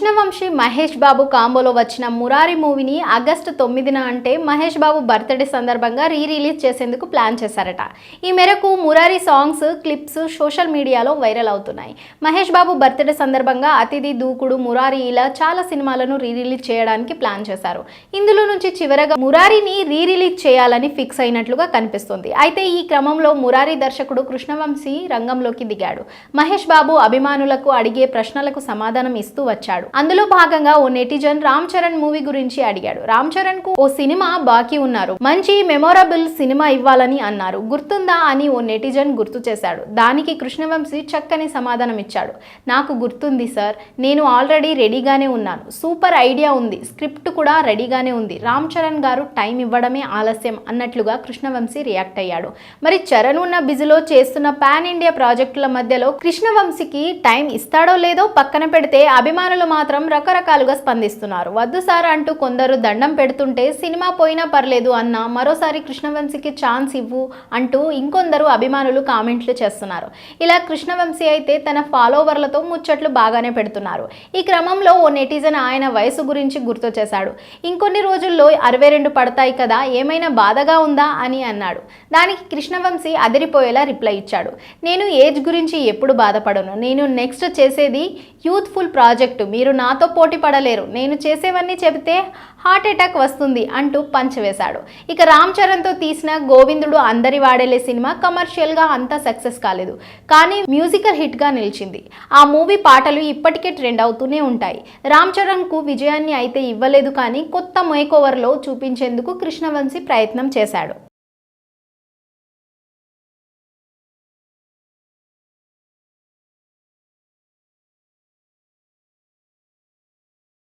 కృష్ణవంశీ మహేష్ బాబు కాంబోలో వచ్చిన మురారి మూవీని ఆగస్టు తొమ్మిదిన అంటే మహేష్ బాబు బర్త్డే సందర్భంగా రీ రిలీజ్ చేసేందుకు ప్లాన్ చేశారట. ఈ మేరకు మురారి సాంగ్స్ క్లిప్స్ సోషల్ మీడియాలో వైరల్ అవుతున్నాయి. మహేష్ బాబు బర్త్డే సందర్భంగా అతిథి దూకుడు మురారి ఇలా చాలా సినిమాలను రీ రిలీజ్ చేయడానికి ప్లాన్ చేశారు. ఇందులో నుంచి చివరగా మురారిని రీ రిలీజ్ చేయాలని ఫిక్స్ అయినట్లుగా కనిపిస్తుంది. అయితే ఈ క్రమంలో మురారి దర్శకుడు కృష్ణవంశీ రంగంలోకి దిగాడు. మహేష్ బాబు అభిమానులకు అడిగే ప్రశ్నలకు సమాధానం ఇస్తూ వచ్చాడు. అందులో భాగంగా ఓ నెటిజన్ రామ్ చరణ్ మూవీ గురించి అడిగాడు. రామ్ చరణ్కు ఓ సినిమా బాకీ ఉన్నారు. మంచి మెమొరబుల్ సినిమా ఇవ్వాలని అన్నారు. గుర్తుందా అని ఓ నెటిజన్ గుర్తు చేశాడు. దానికి కృష్ణవంశీ చక్కని సమాధానం ఇచ్చాడు. నాకు గుర్తుంది సార్ నేను ఆల్రెడీ రెడీగానే ఉన్నాను. సూపర్ ఐడియా ఉంది. స్క్రిప్ట్ కూడా రెడీగానే ఉంది. రామ్ చరణ్ గారు టైం ఇవ్వడమే ఆలస్యం అన్నట్లుగా కృష్ణవంశీ రియాక్ట్ అయ్యాడు. మరి చరణ్ ఉన్న బిజీలో చేస్తున్న పాన్ ఇండియా ప్రాజెక్టుల మధ్యలో కృష్ణవంశీకి టైం ఇస్తాడో లేదో పక్కన పెడితే అభిమానులు మాత్రం రకరకాలుగా స్పందిస్తున్నారు. వద్దు సార్ అంటూ కొందరు దండం పెడుతుంటే సినిమా పోయినా పర్లేదు అన్న మరోసారి కృష్ణవంశీకి ఛాన్స్ ఇవ్వు అంటూ ఇంకొందరు అభిమానులు కామెంట్లు చేస్తున్నారు. ఇలా కృష్ణవంశీ అయితే తన ఫాలోవర్లతో ముచ్చట్లు బాగానే పెడుతున్నారు. ఈ క్రమంలో ఓ నెటిజన్ ఆయన వయసు గురించి గుర్తు చేశాడు. ఇంకొన్ని రోజుల్లో అరవై రెండు పడతాయి కదా ఏమైనా బాధగా ఉందా అని అన్నాడు. దానికి కృష్ణవంశీ అదిరిపోయేలా రిప్లై ఇచ్చాడు. నేను ఏజ్ గురించి ఎప్పుడు బాధపడను. నేను నెక్స్ట్ చేసేది యూత్ఫుల్ ప్రాజెక్టు. మీరు నాతో పోటీ పడలేరు. నేను చేసేవన్నీ చెబితే హార్ట్ అటాక్ వస్తుంది అంటూ పంచవేశాడు ఇక రామ్ చరణ్తో తీసిన గోవిందుడు అందరి వాడేలే సినిమా కమర్షియల్గా అంత సక్సెస్ కాలేదు. కానీ మ్యూజికల్ హిట్గా నిలిచింది. ఆ మూవీ పాటలు ఇప్పటికే ట్రెండ్ అవుతూనే ఉంటాయి. రామ్ చరణ్కు విజయాన్ని అయితే ఇవ్వలేదు కానీ కొత్త మేకోవర్లో చూపించేందుకు కృష్ణవంశీ ప్రయత్నం చేశాడు.